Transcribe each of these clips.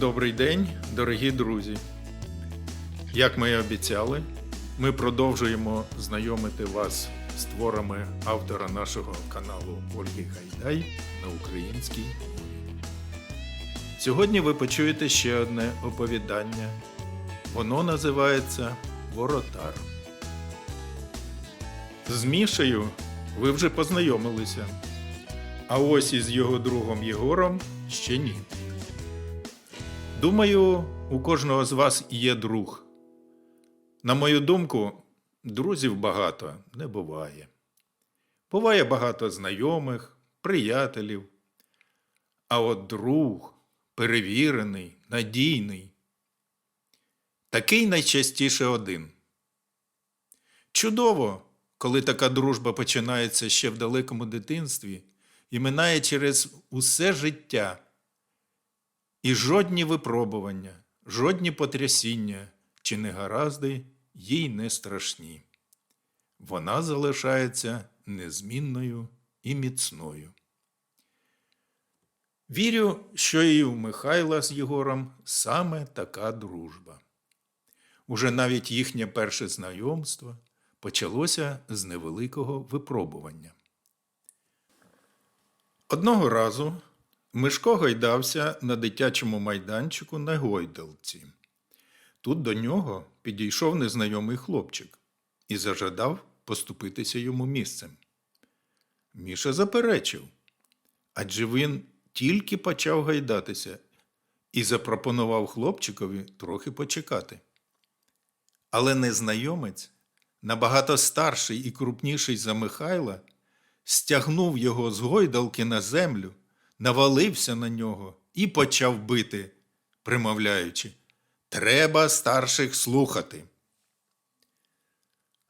Добрий день, дорогі друзі. Як ми і обіцяли, ми продовжуємо знайомити вас з творами автора нашого каналу Ольги Гайдай на українській мові. Сьогодні ви почуєте ще одне оповідання. Воно називається Воротар. З Мішею ви вже познайомилися, а ось із його другом Єгором ще ні. Думаю, у кожного з вас є друг. На мою думку, друзів багато не буває. Буває багато знайомих, приятелів. А от друг перевірений, надійний. Такий найчастіше один. Чудово, коли така дружба починається ще в далекому дитинстві і минає через усе життя. І жодні випробування, жодні потрясіння чи негаразди їй не страшні. Вона залишається незмінною і міцною. Вірю, що і у Михайла з Єгором саме така дружба. Уже навіть їхнє перше знайомство почалося з невеликого випробування. Одного разу Мишко гойдався на дитячому майданчику на гойдалці. Тут до нього підійшов незнайомий хлопчик і зажадав поступитися йому місцем. Міша заперечив, адже він тільки почав гайдатися і запропонував хлопчикові трохи почекати. Але незнайомець, набагато старший і крупніший за Михайла, стягнув його з гойдалки на землю навалився на нього і почав бити, примовляючи Треба старших слухати.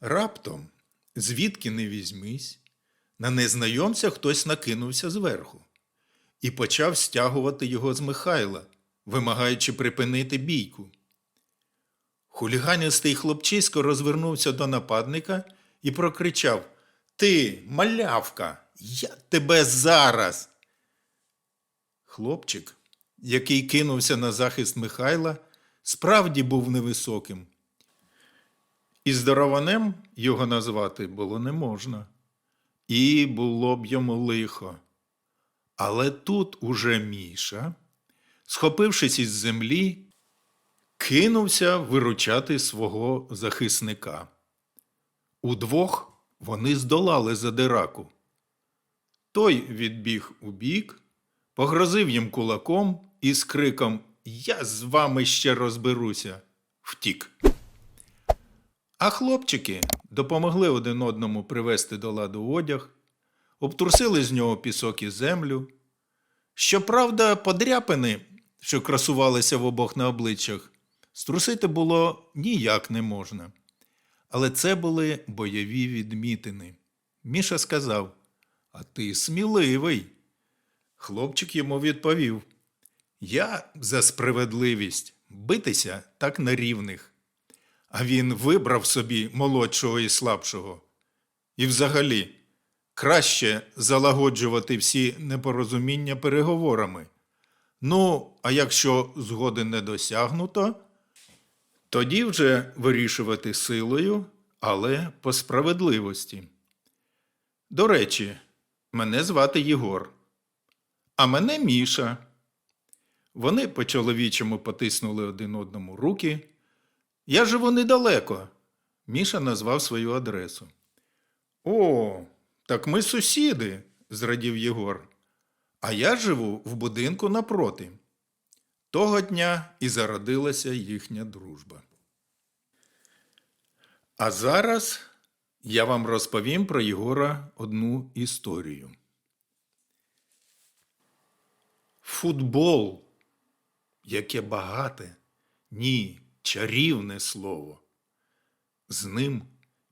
Раптом, звідки не візьмись, на незнайомця хтось накинувся зверху і почав стягувати його з Михайла, вимагаючи припинити бійку. Хуліганістий хлопчисько розвернувся до нападника і прокричав Ти, малявка, я тебе зараз. Хлопчик, який кинувся на захист Михайла, справді був невисоким. І здорованем його назвати було не можна. І було б йому лихо. Але тут уже Міша, схопившись із землі, кинувся виручати свого захисника. Удвох вони здолали задираку. Той відбіг у бік, погрозив їм кулаком і з криком Я з вами ще розберуся. втік. А хлопчики допомогли один одному привести до ладу одяг, обтрусили з нього пісок і землю. Щоправда, подряпини, що красувалися в обох на обличчях, струсити було ніяк не можна. Але це були бойові відмітини. Міша сказав: А ти сміливий. Хлопчик йому відповів: Я за справедливість битися так на рівних. А він вибрав собі молодшого і слабшого. І взагалі краще залагоджувати всі непорозуміння переговорами. Ну, а якщо згоди не досягнуто, тоді вже вирішувати силою, але по справедливості. До речі, мене звати Єгор а мене Міша. Вони по чоловічому потиснули один одному руки. Я живу недалеко. Міша назвав свою адресу. О, так ми сусіди, зрадів Єгор. А я живу в будинку напроти. Того дня і зародилася їхня дружба. А зараз я вам розповім про Єгора одну історію. Футбол. Яке багате, ні, чарівне слово. З ним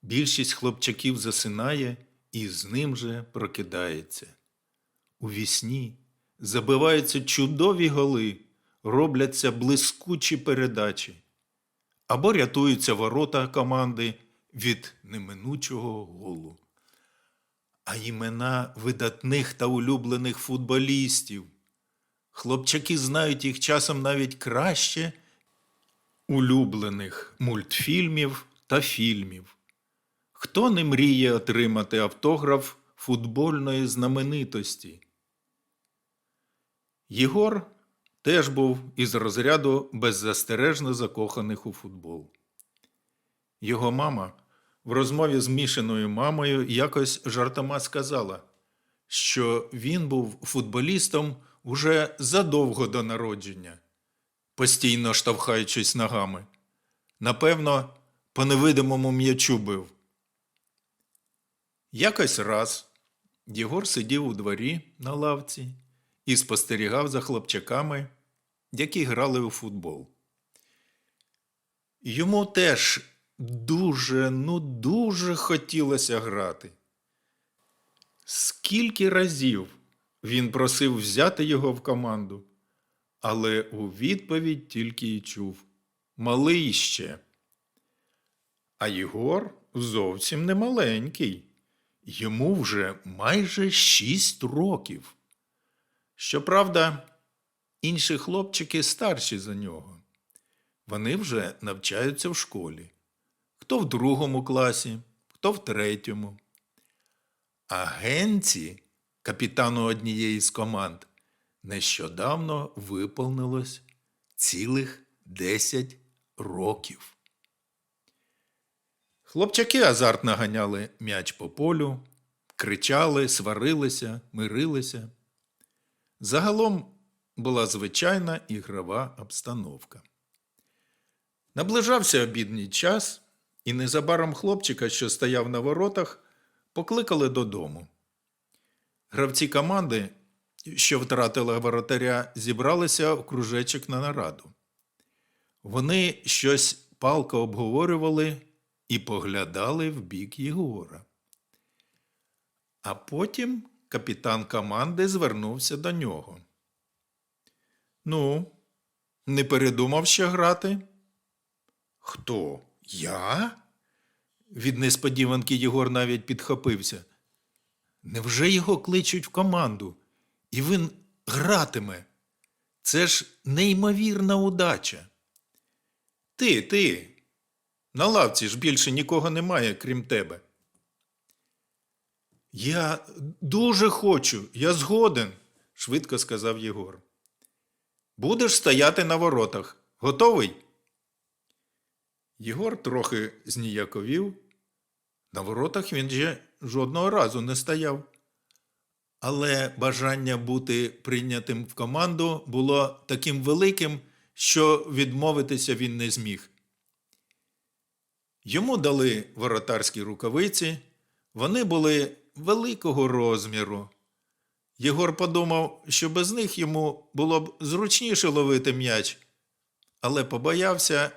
більшість хлопчаків засинає і з ним же прокидається. У вісні забиваються чудові голи, робляться блискучі передачі або рятуються ворота команди від неминучого голу. А імена видатних та улюблених футболістів Хлопчаки знають їх часом навіть краще улюблених мультфільмів та фільмів. Хто не мріє отримати автограф футбольної знаменитості? Єгор теж був із розряду беззастережно закоханих у футбол. Його мама в розмові з мішаною мамою якось жартома сказала, що він був футболістом уже задовго до народження, постійно штовхаючись ногами. Напевно, по невидимому м'ячу бив. Якось раз Єгор сидів у дворі на лавці і спостерігав за хлопчаками, які грали у футбол. Йому теж дуже, ну дуже хотілося грати. Скільки разів він просив взяти його в команду, але у відповідь тільки й чув малий ще. А Єгор зовсім не маленький. Йому вже майже шість років. Щоправда, інші хлопчики старші за нього. Вони вже навчаються в школі. Хто в другому класі, хто в третьому. А Генці, капітану однієї з команд, нещодавно виповнилось цілих 10 років. Хлопчаки азартно ганяли м'яч по полю, кричали, сварилися, мирилися. Загалом була звичайна ігрова обстановка. Наближався обідній час, і незабаром хлопчика, що стояв на воротах, покликали додому. Гравці команди, що втратила воротаря, зібралися в кружечок на нараду. Вони щось палко обговорювали і поглядали в бік Єгора. А потім капітан команди звернувся до нього. Ну, не передумав ще грати? Хто? Я? Від несподіванки Єгор навіть підхопився. Невже його кличуть в команду, і він гратиме? Це ж неймовірна удача. Ти, ти. На лавці ж більше нікого немає, крім тебе. Я дуже хочу, я згоден, швидко сказав Єгор. Будеш стояти на воротах. Готовий? Єгор трохи зніяковів. На воротах він же жодного разу не стояв. Але бажання бути прийнятим в команду було таким великим, що відмовитися він не зміг. Йому дали воротарські рукавиці, вони були великого розміру. Єгор подумав, що без них йому було б зручніше ловити м'яч, але побоявся,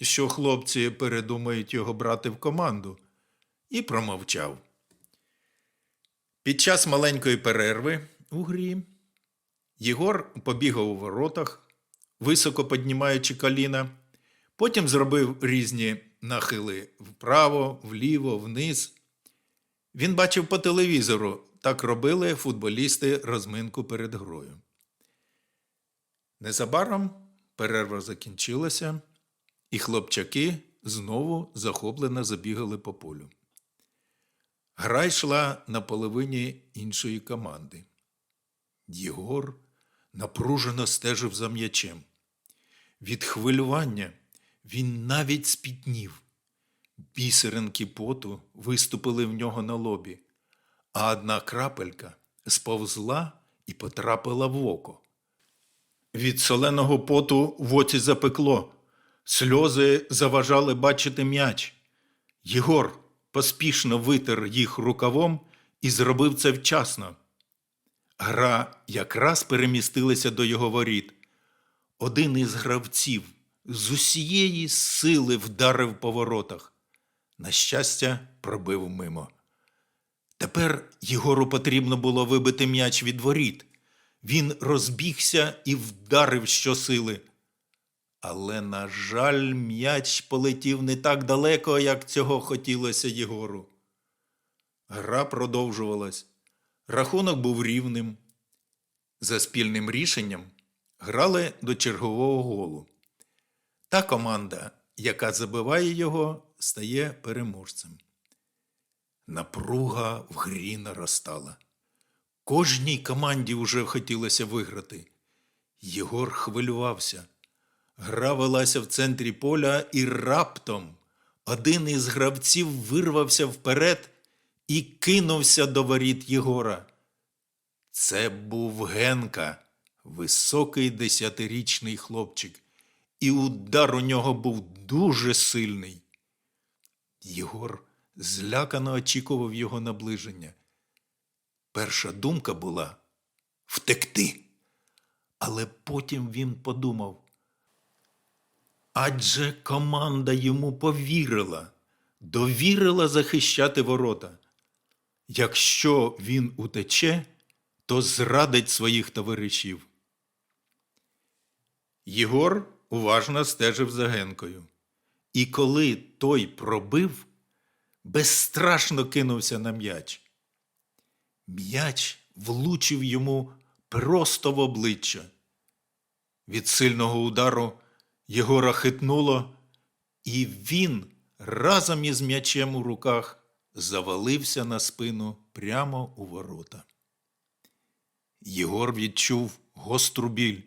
що хлопці передумають його брати в команду, і промовчав. Під час маленької перерви у грі Єгор побігав у воротах, високо піднімаючи коліна, потім зробив різні нахили вправо, вліво, вниз. Він бачив по телевізору, так робили футболісти розминку перед грою. Незабаром перерва закінчилася, і хлопчаки знову захоплено забігали по полю. Гра йшла на половині іншої команди. Єгор напружено стежив за м'ячем. Від хвилювання він навіть спітнів. Бісеринки поту виступили в нього на лобі, а одна крапелька сповзла і потрапила в око. Від соленого поту в оці запекло, сльози заважали бачити м'яч. Єгор поспішно витер їх рукавом і зробив це вчасно. Гра якраз перемістилася до його воріт. Один із гравців з усієї сили вдарив по воротах. На щастя, пробив мимо. Тепер Єгору потрібно було вибити м'яч від воріт. Він розбігся і вдарив щосили. Але, на жаль, м'яч полетів не так далеко, як цього хотілося Єгору. Гра продовжувалась. Рахунок був рівним. За спільним рішенням грали до чергового голу. Та команда, яка забиває його, стає переможцем. Напруга в грі наростала. Кожній команді вже хотілося виграти. Єгор хвилювався. Гра велася в центрі поля, і раптом один із гравців вирвався вперед і кинувся до воріт Єгора. Це був Генка, високий десятирічний хлопчик, і удар у нього був дуже сильний. Єгор злякано очікував його наближення. Перша думка була втекти. Але потім він подумав. Адже команда йому повірила, довірила захищати ворота. Якщо він утече, то зрадить своїх товаришів. Єгор уважно стежив за Генкою. І коли той пробив, безстрашно кинувся на м'яч. М'яч влучив йому просто в обличчя. Від сильного удару Єгора хитнуло, і він разом із м'ячем у руках завалився на спину прямо у ворота. Єгор відчув гостру біль.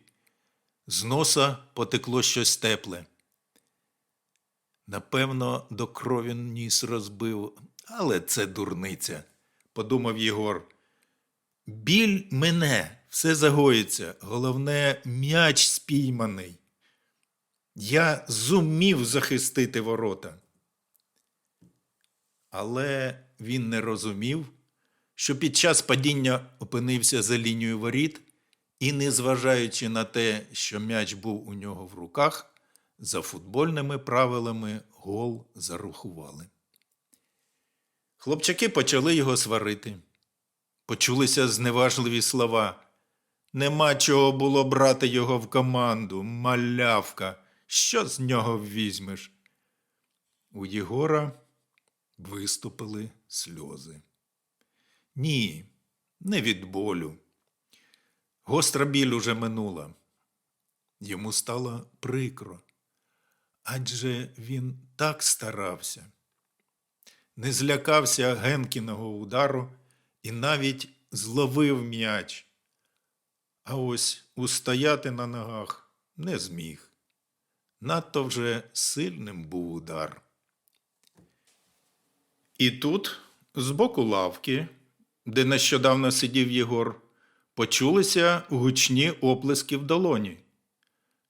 З носа потекло щось тепле. Напевно, до крові ніс розбив, але це дурниця, подумав Єгор. Біль мене, все загоїться, головне, м'яч спійманий. Я зумів захистити ворота. Але він не розумів, що під час падіння опинився за лінією воріт, і, незважаючи на те, що м'яч був у нього в руках, за футбольними правилами гол зарахували. Хлопчаки почали його сварити. Почулися зневажливі слова. Нема чого було брати його в команду, малявка. Що з нього візьмеш? У Єгора виступили сльози. Ні, не від болю. Гостра біль уже минула. Йому стало прикро. Адже він так старався. Не злякався Генкіного удару і навіть зловив м'яч. А ось устояти на ногах не зміг. Надто вже сильним був удар. І тут, з боку лавки, де нещодавно сидів Єгор, почулися гучні оплески в долоні.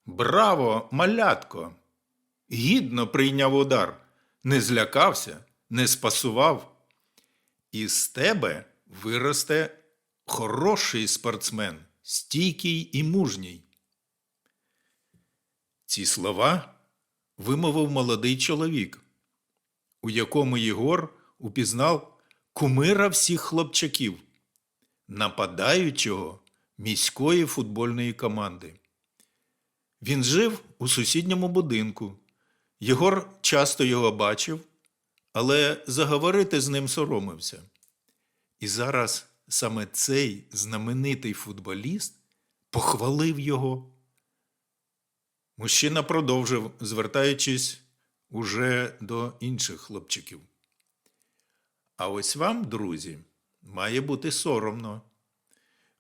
Браво, малятко! Гідно прийняв удар, не злякався, не спасував. Із тебе виросте хороший спортсмен, стійкий і мужній. Ці слова вимовив молодий чоловік, у якому Єгор упізнав кумира всіх хлопчаків, нападаючого міської футбольної команди. Він жив у сусідньому будинку. Єгор часто його бачив, але заговорити з ним соромився. І зараз саме цей знаменитий футболіст похвалив його. Мужчина продовжив, звертаючись уже до інших хлопчиків. А ось вам, друзі, має бути соромно.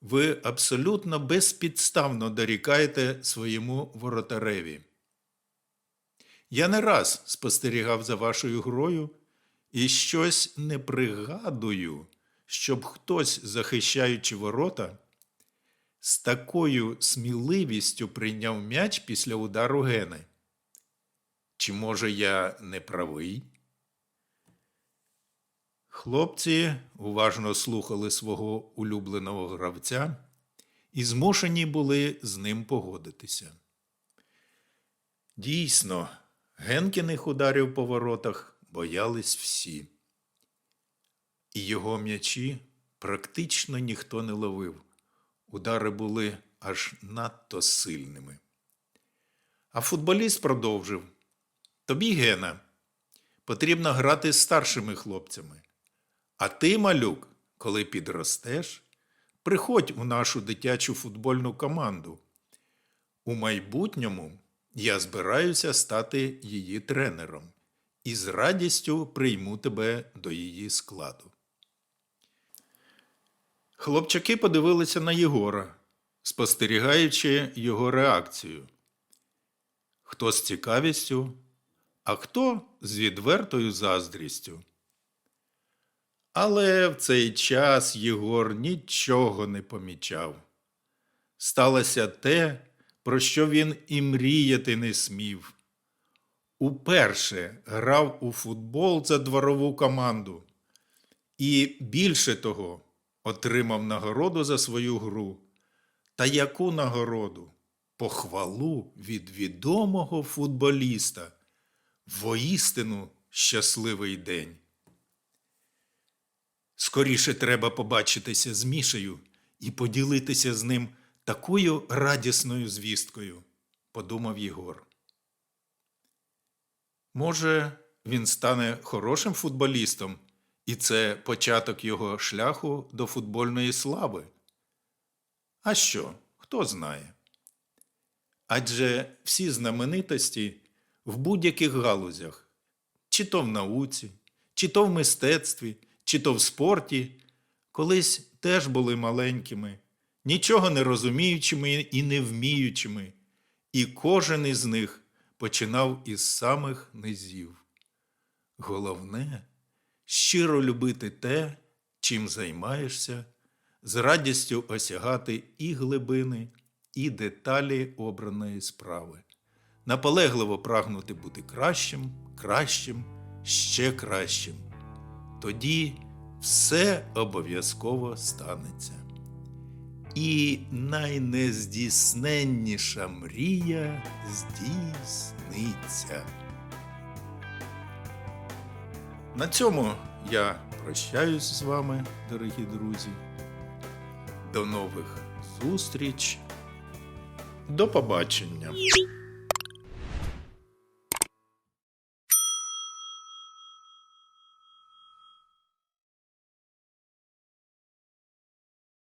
Ви абсолютно безпідставно дорікаєте своєму воротареві. Я не раз спостерігав за вашою грою і щось не пригадую, щоб хтось, захищаючи ворота, з такою сміливістю прийняв м'яч після удару гени. Чи, може, я не правий? Хлопці уважно слухали свого улюбленого гравця і змушені були з ним погодитися. Дійсно, Генкіних ударів по воротах боялись всі. І його м'ячі практично ніхто не ловив. Удари були аж надто сильними. А футболіст продовжив: Тобі, Гена, потрібно грати з старшими хлопцями. А ти, малюк, коли підростеш, приходь у нашу дитячу футбольну команду. У майбутньому я збираюся стати її тренером і з радістю прийму тебе до її складу. Хлопчаки подивилися на Єгора, спостерігаючи його реакцію. Хто з цікавістю, а хто з відвертою заздрістю. Але в цей час Єгор нічого не помічав. Сталося те, про що він і мріяти не смів. Уперше грав у футбол за дворову команду і більше того отримав нагороду за свою гру. Та яку нагороду? Похвалу від відомого футболіста. Воістину щасливий день. Скоріше треба побачитися з Мішею і поділитися з ним такою радісною звісткою, подумав Єгор. Може, він стане хорошим футболістом, і це початок його шляху до футбольної слави. А що, хто знає? Адже всі знаменитості в будь-яких галузях, чи то в науці, чи то в мистецтві, чи то в спорті, колись теж були маленькими, нічого не розуміючими і не вміючими, і кожен із них починав із самих низів. Головне щиро любити те, чим займаєшся, з радістю осягати і глибини, і деталі обраної справи, наполегливо прагнути бути кращим, кращим, ще кращим. Тоді все обов'язково станеться. І найнездійсненніша мрія здійсниться. На цьому я прощаюсь з вами, дорогі друзі. До нових зустріч. До побачення.